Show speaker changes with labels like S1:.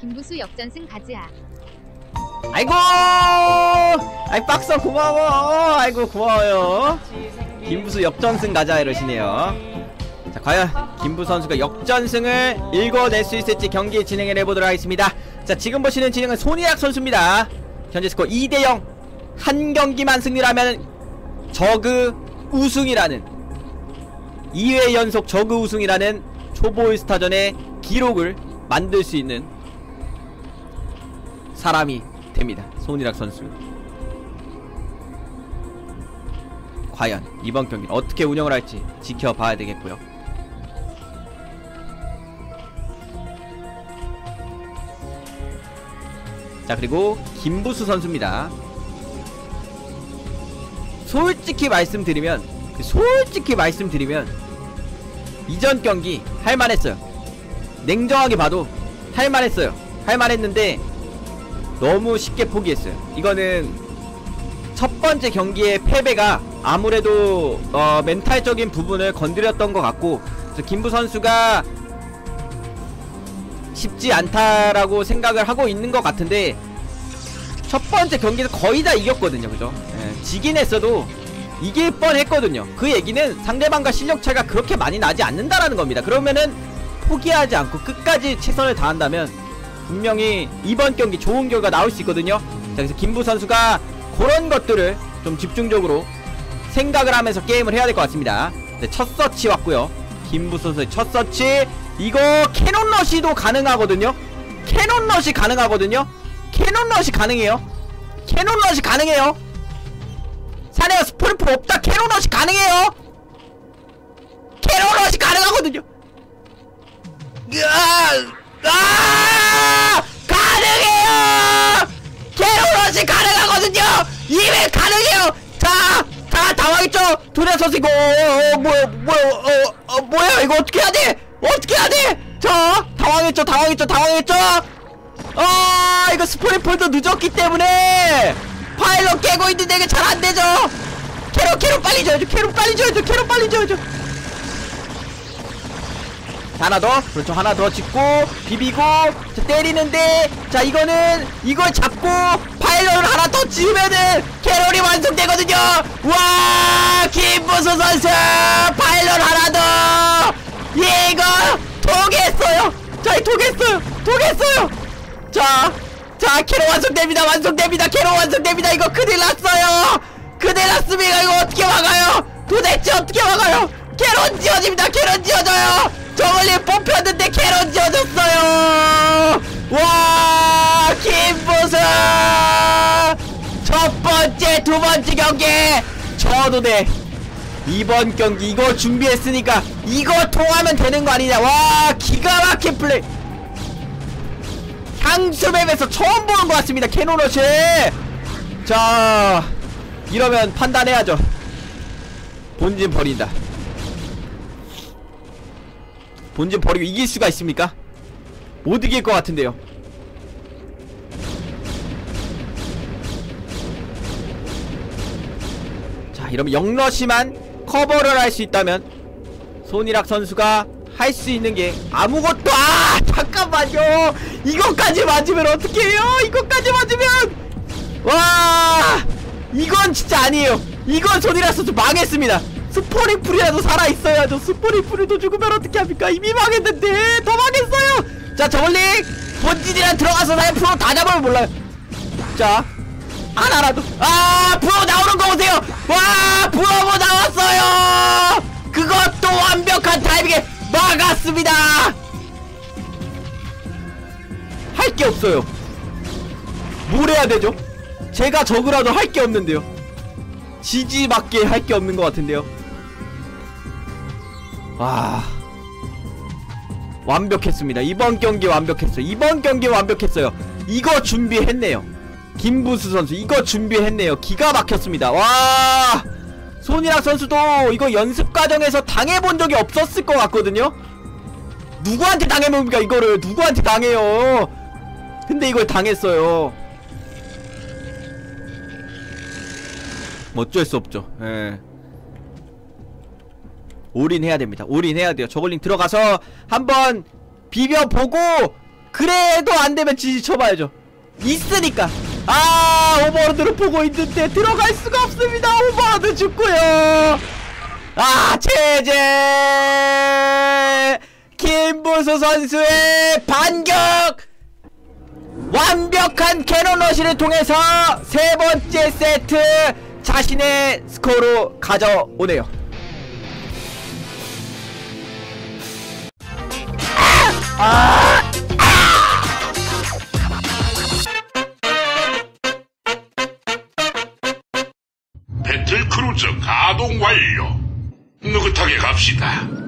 S1: 김부수 역전승 가즈아.
S2: 아이고! 아이 박서 고마워. 아이고 고마워요. 김부수 역전승 가자 이러시네요. 자 과연 김부 선수가 역전승을 읽어낼 수 있을지 경기 진행을 해보도록 하겠습니다. 자 지금 보시는 진행은 손희락 선수입니다. 현재 스코어 2대0 한 경기만 승리하면 저그 우승이라는 2회 연속 저그 우승이라는 초보 일스타전의 기록을 만들 수 있는 사람이 됩니다. 손이락 선수. 과연 이번 경기는 어떻게 운영을 할지 지켜봐야 되겠고요. 자 그리고 김부수 선수입니다. 솔직히 말씀드리면 그 솔직히 말씀드리면 이전 경기 할만했어요. 냉정하게 봐도 할만했어요. 할만했는데 너무 쉽게 포기했어요. 이거는 첫 번째 경기의 패배가 아무래도 어, 멘탈적인 부분을 건드렸던 것 같고 김부 선수가 쉽지 않다라고 생각을 하고 있는 것 같은데 첫 번째 경기에서 거의 다 이겼거든요, 그죠? 예, 지긴 했어도 이길 뻔했거든요. 그 얘기는 상대방과 실력 차가 그렇게 많이 나지 않는다라는 겁니다. 그러면은 포기하지 않고 끝까지 최선을 다한다면 분명히 이번 경기 좋은 결과 나올 수 있거든요. 자, 그래서 김부 선수가 그런 것들을 좀 집중적으로 생각을 하면서 게임을 해야 될 것 같습니다. 네, 첫 서치 왔고요. 김부 선수의 첫 서치 이거 캐논 러시도 가능하거든요. 캐논 러시 가능하거든요. 캐논 러시 가능해요. 캐논 러시 가능해요. 사내가 스프리프 없다. 캐논 러시 가능해요. 캐논 러시 가능하거든요. 으아! 아! 캐롤러시 가능하거든요! 이메 가능해요! 자! 다 당황했죠? 어, 어, 뭐야, 뭐야, 어, 어, 뭐야, 이거 어떻게 해야 돼? 어떻게 해야 돼? 자! 당황했죠, 당황했죠, 당황했죠? 아, 이거 스프링폴도 늦었기 때문에 파일럿 깨고 있는데 이게 잘 안 되죠? 캐롤, 캐롤 빨리 줘야죠, 캐롤 빨리 줘야죠, 캐롤 빨리 줘야죠. 하나 더. 그렇죠. 하나 더 짓고 비비고 자, 때리는데 자 이거는 이걸 잡고 파일럿을 하나 더 지으면은 캐롤이 완성되거든요. 와 김부수 선수! 파일럿 하나 더! 이거 통했어요. 자 통했어요. 통했어요. 자자 캐롤 완성됩니다. 완성됩니다. 캐롤 완성됩니다. 이거 큰일 났어요. 큰일 났습니다. 이거 어떻게 막아요? 도대체 어떻게 막아요 캐롤 지어집니다. 캐롤 지어져요. 저걸리 뽑혔는데 캐런 지어졌어요. 와 김부수 첫 번째 두 번째 경기. 저도 돼 이번 경기 이거 준비했으니까 이거 통하면 되는 거 아니냐. 와 기가 막힌 플레이. 향수맵에서 처음 보는 것 같습니다. 캐노러시 자 이러면 판단해야죠. 본진 버린다 본진 버리고 이길 수가 있습니까? 못 이길 것 같은데요. 자 이러면 영러시만 커버를 할 수 있다면 손이락 선수가 할 수 있는 게 아무것도 아 잠깐만요! 이것까지 맞으면 어떡해요? 이것까지 맞으면! 와! 이건 진짜 아니에요. 이건 손이락 선수 망했습니다 스포리풀이라도 살아있어야죠. 스포리풀이도 죽으면 어떻게 합니까? 이미 망했는데 더 망했어요. 자 저글링 본진이랑 들어가서 나의 프로 다 잡으면 몰라요. 자 하나라도. 아 프로 나오는 거 보세요. 와 프로모 나왔어요. 그것도 완벽한 타이밍에 막았습니다. 할 게 없어요. 뭘 해야 되죠? 제가 적으라도 할 게 없는데요. 지지밖에 할 게 없는 것 같은데요 와. 완벽했습니다. 이번 경기 완벽했어요. 이번 경기 완벽했어요. 이거 준비했네요. 김부수 선수 이거 준비했네요. 기가 막혔습니다. 와! 손이락 선수도 이거 연습 과정에서 당해본 적이 없었을 것 같거든요? 누구한테 당해봅니까 이거를? 누구한테 당해요? 근데 이걸 당했어요. 어쩔 수 없죠. 예. 올인해야 됩니다 올인해야 돼요 저글링 들어가서 한번 비벼보고 그래도 안 되면 지지 쳐봐야죠. 있으니까. 아, 오버로드를 보고 있는데 들어갈 수가 없습니다. 오버로드 죽고요. 아, 체제! 김부수 선수의 반격! 완벽한 캐논러시를 통해서 세 번째 세트 자신의 스코어로 가져오네요.
S1: 배틀 크루저 가동 완료. 느긋하게 갑시다.